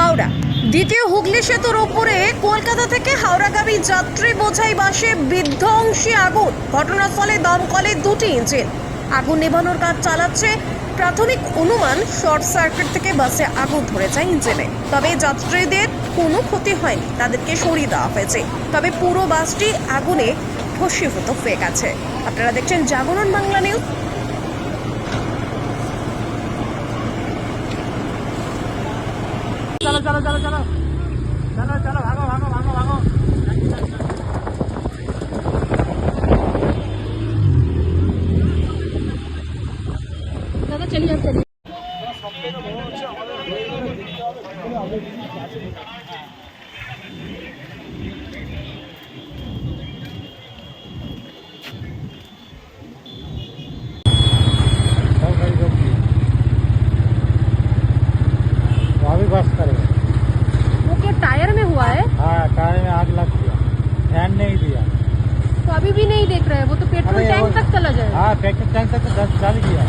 হাওড়া। দ্বিতীয় হুগলি সেতুর ওপরে কলকাতা থেকে হাওড়াগামী যাত্রী বোঝাই বাসে বিধ্বংসী আগুন। ঘটনাস্থলে দমকলে দুটি ইঞ্জিন। আগুন নেভানোর কাজ চালাচ্ছে। প্রাথমিক অনুমান, শর্ট সার্কিট থেকে বাসে আগুন ধরে যায় ইঞ্জিনে। তবে যাত্রীদের কোনো ক্ষতি হয়নি, তাদেরকে সরিয়ে দেওয়া হয়েছে। তবে পুরো বাসটি আগুনে ভস্মীভূত হয়ে গেছে। আপনারা দেখছেন জাগরণ বাংলা নিউজ। চলো চলো চলো চলো। চলো চলো, ভাগো ভাগো ভাগো ভাগো। চলিয়ে চলিয়ে সব থেকে বড় হচ্ছে আমাদের ध्यान नहीं दिया तो अभी भी नहीं देख रहे हैं वो तो पेट्रोल टैंक तक चला जाए हाँ पेट्रोल टैंक तक चल दस डाल गया।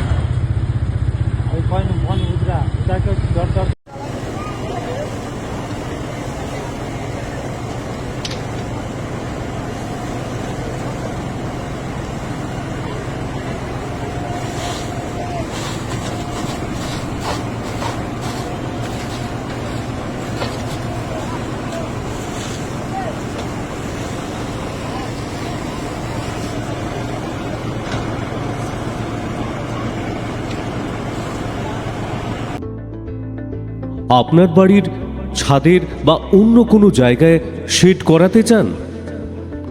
अभी कौन कौन उतरा? उतर के दौड़ दौड़ আপনার বাড়ির ছাদের বা অন্য কোনো জায়গায় শেড করাতে চান?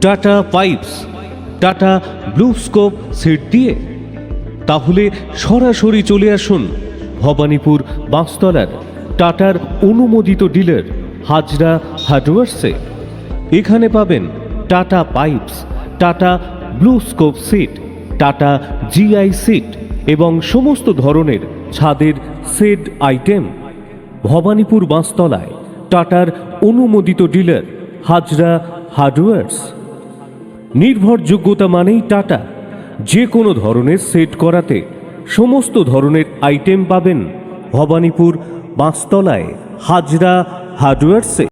Tata pipes, Tata blue scope set দিয়ে? তাহলে সরাসরি চলে আসুন ভবানীপুর বাঁশতলার টাটার অনুমোদিত ডিলার হাজরা হার্ডওয়ার্সে। এখানে পাবেন Tata pipes, Tata blue scope sheet Tata GI sheet এবং সমস্ত ধরনের ছাদের সেট আইটেম। ভবানীপুর বাঁশতলায় টাটার অনুমোদিত ডিলার হাজরা হার্ডওয়ার্স নির্ভরযোগ্যতা মানেই টাটা। যে কোনো ধরনের সেট করাতে সমস্ত ধরনের আইটেম পাবেন ভবানীপুর বাঁশতলায় হাজরা হার্ডওয়ার্সে